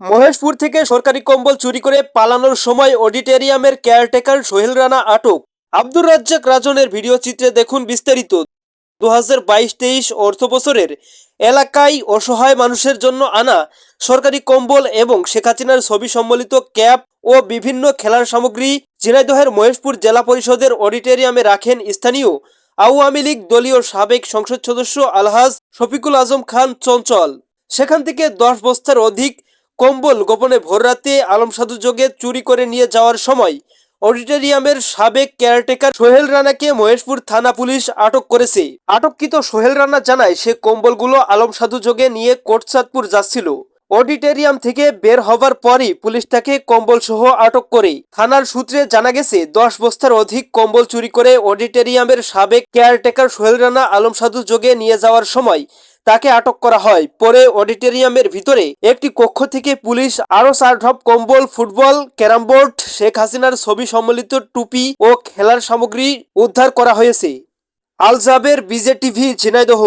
মহেশপুর থেকে সরকারি কম্বল চুরি করে পালানোর সময় অডিটোরিয়ামের কেয়ারটেকার সোহেল রানা আটক। আব্দুর রাজ্জাক রাজনের ভিডিও চিত্রে দেখুন বিস্তারিত। দু হাজার বাইশ তেইশ অর্থ বছরের এলাকায় অসহায় মানুষের জন্য আনা সরকারি কম্বল এবং শেখ হাসিনার ছবি সম্বলিত ক্যাপ ও বিভিন্ন খেলার সামগ্রী ঝিনাইদহের মহেশপুর জেলা পরিষদের অডিটোরিয়ামে রাখেন স্থানীয় আওয়ামী লীগ দলীয় সাবেক সংসদ সদস্য আলহাজ শফিকুল আজম খান চঞ্চল। সেখান থেকে দশ বস্তার অধিক কম্বল গোপনে ভোররাতে আলম সাধু যোগে চুরি করে নিয়ে যাওয়ার সময় অডিটোরিয়ামের সাবেক কেয়ারটেকার সোহেল রানাকে মহেশপুর থানা পুলিশ আটক করেছে। আটককৃত সোহেল রানা জানায়, সে কম্বলগুলো আলম সাধু যোগে নিয়ে কোটচাঁদপুর যাচ্ছিল। অডিটোরিয়াম থেকে বের হবার পরই পুলিশ তাকে কম্বল সহ আটক করে থানার সূত্রে জানা গেছে, দশ বস্তার অধিক কম্বল চুরি করে অডিটোরিয়ামের সাবেক কেয়ারটেকার সোহেল রানা আলম সাধু যোগে নিয়ে যাওয়ার সময় তাকে আটক করা হয়। পরে অডিটোরিয়ামের ভিতরে একটি কক্ষ থেকে পুলিশ আরও চার ঢপ কম্বল, ফুটবল ক্যারামবোর্ড শেখ হাসিনার ছবি সম্বলিত টুপি ও খেলার সামগ্রী উদ্ধার করা হয়েছে। আলজাবের বিজে টিভি ঝিনাইদহ।